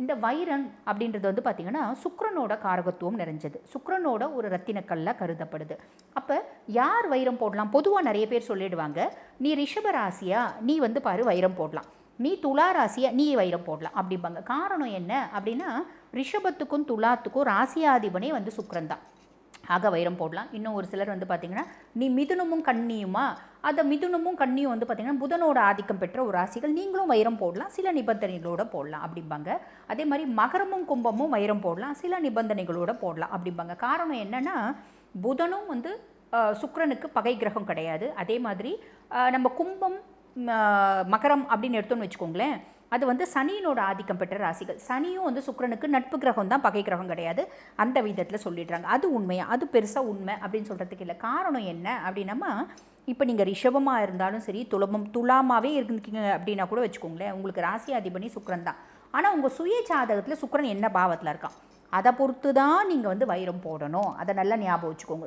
இந்த வைரன் அப்படின்றது வந்து பார்த்திங்கன்னா சுக்ரனோட காரகத்துவம் நிறைஞ்சது. சுக்ரனோட ஒரு ரத்தினக்கல்லாக கருதப்படுது. அப்போ யார் வைரம் போடலாம்? பொதுவாக நிறைய பேர் சொல்லிடுவாங்க நீ ரிஷப ராசியா? நீ வந்து பாரு வைரம் போடலாம். நீ துலா ராசியா? நீ வைரம் போடலாம். அப்படிம்பாங்க. காரணம் என்ன அப்படின்னா ரிஷபத்துக்கும் துலாத்துக்கும் ராசியாதிபனே வந்து சுக்ரன் தான் ஆக வைரம் போடலாம். இன்னும் ஒரு சிலர் வந்து பார்த்திங்கன்னா நீ மிதுனமும் கண்ணியுமா அந்த மிதுனமும் கண்ணியும் வந்து பார்த்திங்கன்னா புதனோட ஆதிக்கம் பெற்ற ஒரு ராசிகள். நீங்களும் வைரம் போடலாம். சில நிபந்தனைகளோட போடலாம் அப்படிம்பாங்க. அதே மாதிரி மகரமும் கும்பமும் வைரம் போடலாம். சில நிபந்தனைகளோட போடலாம் அப்படிம்பாங்க. காரணம் என்னென்னா புதனும் வந்து சுக்கரனுக்கு பகை கிரகம் கிடையாது. அதே மாதிரி நம்ம கும்பம் மகரம் அப்படின்னு எடுத்தோம்னு வச்சுக்கோங்களேன் அது வந்து சனியினோட ஆதிக்கம் பெற்ற ராசிகள். சனியும் வந்து சுக்கிரனுக்கு நட்பு கிரகம் தான் பகை கிரகம் கிடையாது. அந்த விதத்தில் சொல்லிடுறாங்க. அது உண்மையா? அது பெருசாக உண்மை அப்படின்னு சொல்கிறதுக்கு இல்லை. காரணம் என்ன அப்படின்னம்மா இப்போ நீங்கள் ரிஷபமாக இருந்தாலும் சரி துலபம் துலாமாவே இருந்துக்கீங்க அப்படின்னா கூட வச்சுக்கோங்களேன் உங்களுக்கு ராசி அதிபதி சுக்கரன் தான். ஆனால் உங்கள் சுய ஜாதகத்தில் சுக்கரன் என்ன பாவத்தில் இருக்கான்? அதை பொறுத்து தான் நீங்கள் வந்து வைரம் போடணும். அதை நல்லா ஞாபகம் வச்சுக்கோங்க.